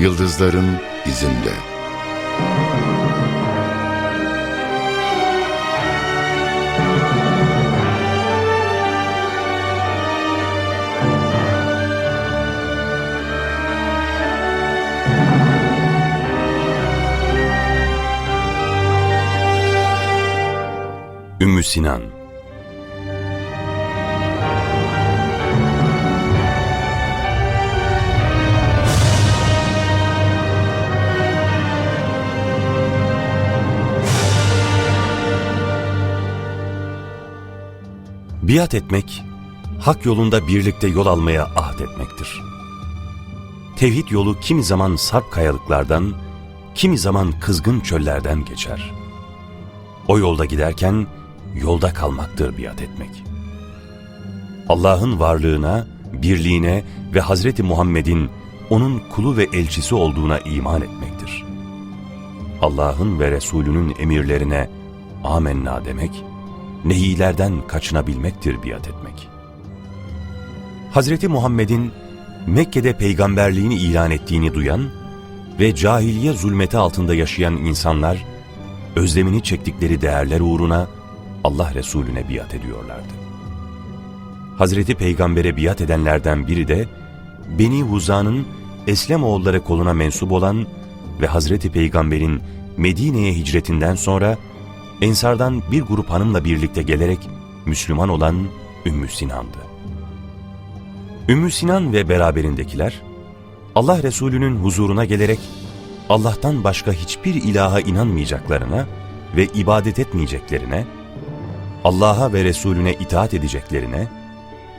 yıldızların izinde. Ümmü Sinan Biat etmek, hak yolunda birlikte yol almaya ahd etmektir. Tevhid yolu kimi zaman sarp kayalıklardan, kimi zaman kızgın çöllerden geçer. O yolda giderken yolda kalmaktır biat etmek. Allah'ın varlığına, birliğine ve Hazreti Muhammed'in onun kulu ve elçisi olduğuna iman etmektir. Allah'ın ve Resulünün emirlerine amenna demek, nehilerden kaçınabilmektir biat etmek. Hazreti Muhammed'in Mekke'de peygamberliğini ilan ettiğini duyan ve cahiliye zulmeti altında yaşayan insanlar, özlemini çektikleri değerler uğruna Allah Resulüne biat ediyorlardı. Hazreti Peygamber'e biat edenlerden biri de Beni Huza'nın Eslem oğulları koluna mensup olan ve Hazreti Peygamber'in Medine'ye hicretinden sonra Ensardan bir grup hanımla birlikte gelerek Müslüman olan Ümmü Sinan'dı. Ümmü Sinan ve beraberindekiler Allah Resulü'nün huzuruna gelerek Allah'tan başka hiçbir ilaha inanmayacaklarına ve ibadet etmeyeceklerine, Allah'a ve Resulüne itaat edeceklerine,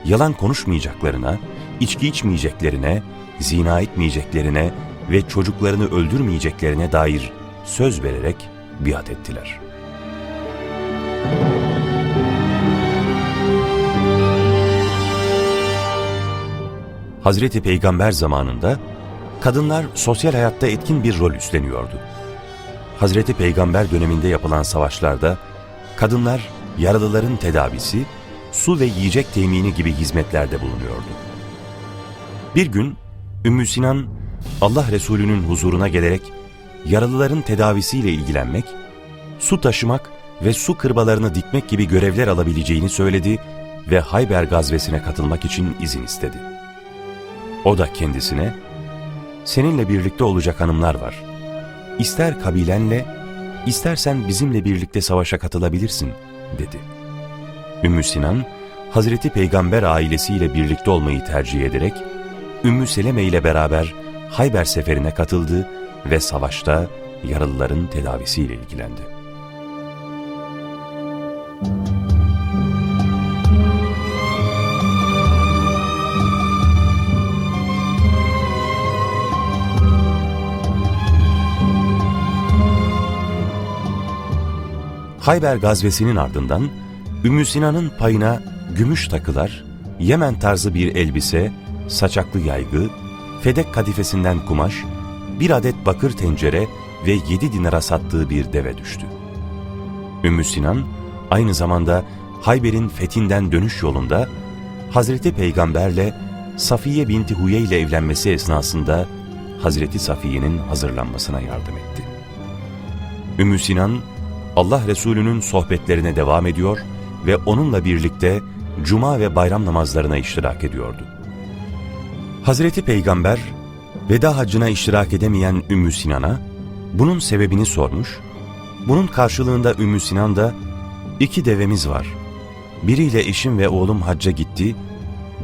yalan konuşmayacaklarına, içki içmeyeceklerine, zina etmeyeceklerine ve çocuklarını öldürmeyeceklerine dair söz vererek biat ettiler. Hazreti Peygamber zamanında kadınlar sosyal hayatta etkin bir rol üstleniyordu. Hazreti Peygamber döneminde yapılan savaşlarda kadınlar yaralıların tedavisi, su ve yiyecek temini gibi hizmetlerde bulunuyordu. Bir gün Ümmü Sinan Allah Resulü'nün huzuruna gelerek yaralıların tedavisiyle ilgilenmek, su taşımak ve su kırbalarını dikmek gibi görevler alabileceğini söyledi ve Hayber gazvesine katılmak için izin istedi. O da kendisine, seninle birlikte olacak hanımlar var. İster kabilenle, istersen bizimle birlikte savaşa katılabilirsin, dedi. Ümmü Sinan, Hazreti Peygamber ailesiyle birlikte olmayı tercih ederek, Ümmü Seleme ile beraber Hayber seferine katıldı ve savaşta yaralıların tedavisiyle ilgilendi. Hayber gazvesinin ardından Ümmü Sinan'ın payına gümüş takılar, Yemen tarzı bir elbise, saçaklı yaygı, fedek kadifesinden kumaş, bir adet bakır tencere ve yedi dinara sattığı bir deve düştü. Ümmü Sinan aynı zamanda Hayber'in fethinden dönüş yolunda Hazreti Peygamberle Safiye binti Huye ile evlenmesi esnasında Hazreti Safiye'nin hazırlanmasına yardım etti. Ümmü Sinan Allah Resulü'nün sohbetlerine devam ediyor ve onunla birlikte cuma ve bayram namazlarına iştirak ediyordu. Hazreti Peygamber veda hacına iştirak edemeyen Ümmü Sinan'a bunun sebebini sormuş. Bunun karşılığında Ümmü Sinan da iki devemiz var. Biriyle eşim ve oğlum hacca gitti,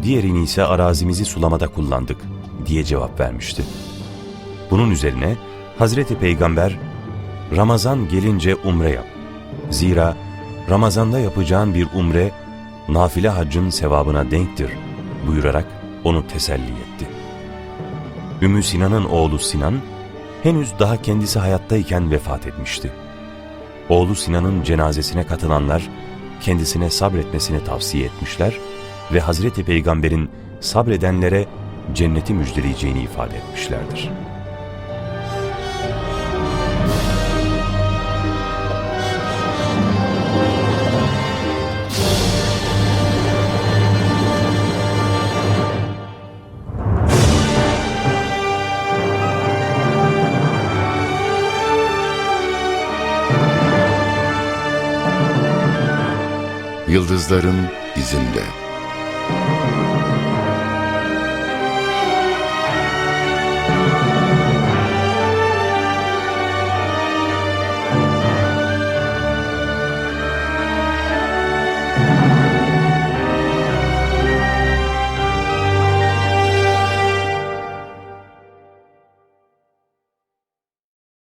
diğerini ise arazimizi sulamada kullandık diye cevap vermişti. Bunun üzerine Hazreti Peygamber Ramazan gelince umre yap. Zira Ramazanda yapacağın bir umre nafile haccın sevabına denktir buyurarak onu teselli etti. Ümmü Sinan'ın oğlu Sinan henüz daha kendisi hayattayken vefat etmişti. Oğlu Sinan'ın cenazesine katılanlar kendisine sabretmesini tavsiye etmişler ve Hazreti Peygamber'in sabredenlere cenneti müjdeleyeceğini ifade etmişlerdir. Yıldızların izinde.